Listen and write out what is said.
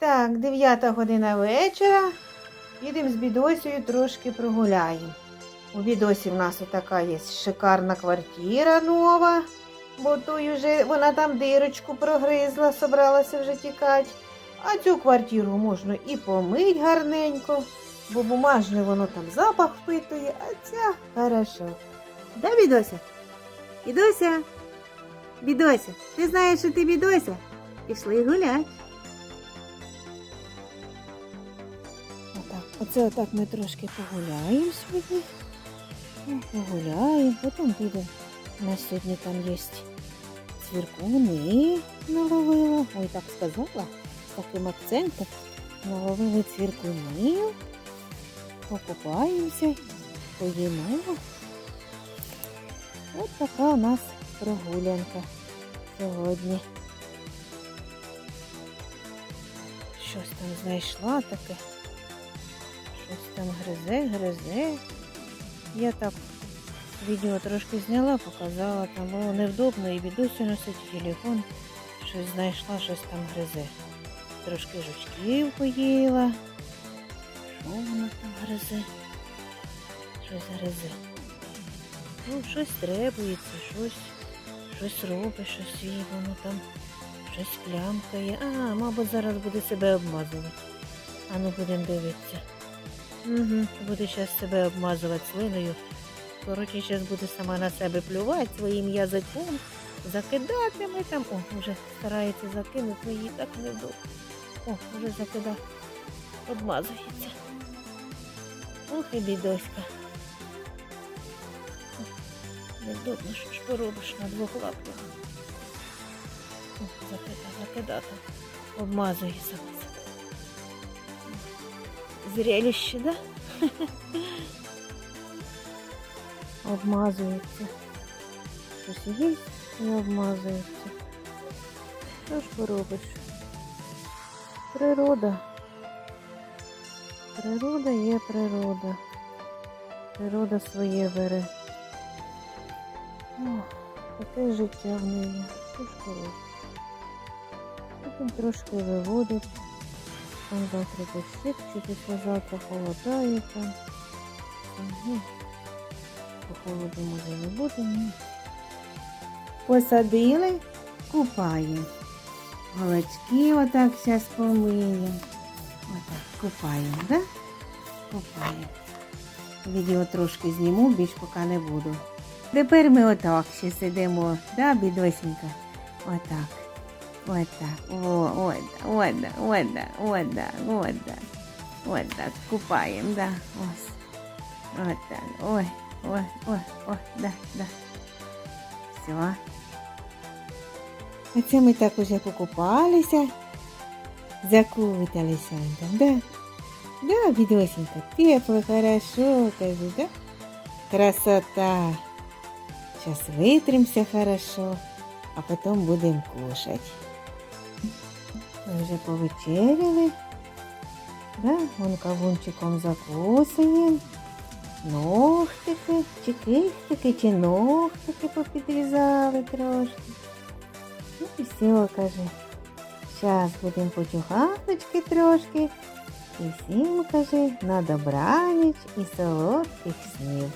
Так, 9 година вечора. Їдемо з бідосею трошки прогуляємо. У бідосі в нас отака є шикарна квартира нова, бо той вже вона там дирочку прогризла, собралася вже тікати. А цю квартиру можна і помить гарненько, бо бумажне воно там запах впитує, а ця хорошо. Да, бідося? Бідося? Бідося, ти знаєш, що ти бідося? Пішли гулять. Оце отак ми трошки погуляємо сьогодні. Ну, Погуляємо, потім підемо. У нас сьогодні там є цвіркуни наловила. Ой, так сказала, з таким акцентом. Наловили цвіркунів, покупаємося, поїмо. Ось така у нас прогулянка сьогодні. Щось там знайшла таке. Щось там гризе, гризе. Я так відео трошки зняла, показала, там було невдобно і відосі носить телефон. Щось знайшла, щось там гризе. Трошки жучків поїла. Що вона там гризе? Щось гризе. Ну, щось требується, щось, щось робить, щось їй воно там, щось плямкає. А, мабуть, зараз буде себе обмазувати. А ну будемо дивитися. Угу. Буде зараз себе обмазувати слиною. Коротше, зараз буде сама на себе плювати своїм язиком, закидатиме там. О, вже старається закинути, їй так невдобно. О, вже закидав. Обмазується. Ох і бідоська. Невдобно, що ж поробиш на двох лапках. Закидати. Обмазує себе. Зрелище, да? Обмазується. Щось є і обмазується. Що ж поробиш? Природа. Природа є природа. Природа своє бере. О, таке життя в неї. Що ж поробиш? Потім трошки виводить. Там завтра дощик, чи післязавтра холодає там. Угу. Холоду може не буде. Посадили, купаємо. Голочки отак зараз помиємо. Отак, купаємо, да? Купаємо. Відео трошки зніму, більш поки не буду. Тепер ми отак ще сидимо, да, бідосенька? Отак. Отак. О, от, от, от, от, от. От так, купаємо, да. Ось. От так. Ой, ой, ой, ой, да, да. Все. Оце ми так уже покупалися. Закуталися там, да? Да, бідосенька, тепло, хорошо, кажу, да? Красота. Сейчас витримся хорошо, а потом будем кушать. Вже повечеряли. Да, вон кавунчиком закусуємо. Ногтики, чи чи ногтики попідрізали трошки. Ну і все, каже. Зараз будемо почухахночки трошки. І всім, каже, на добраніч і солодких снів.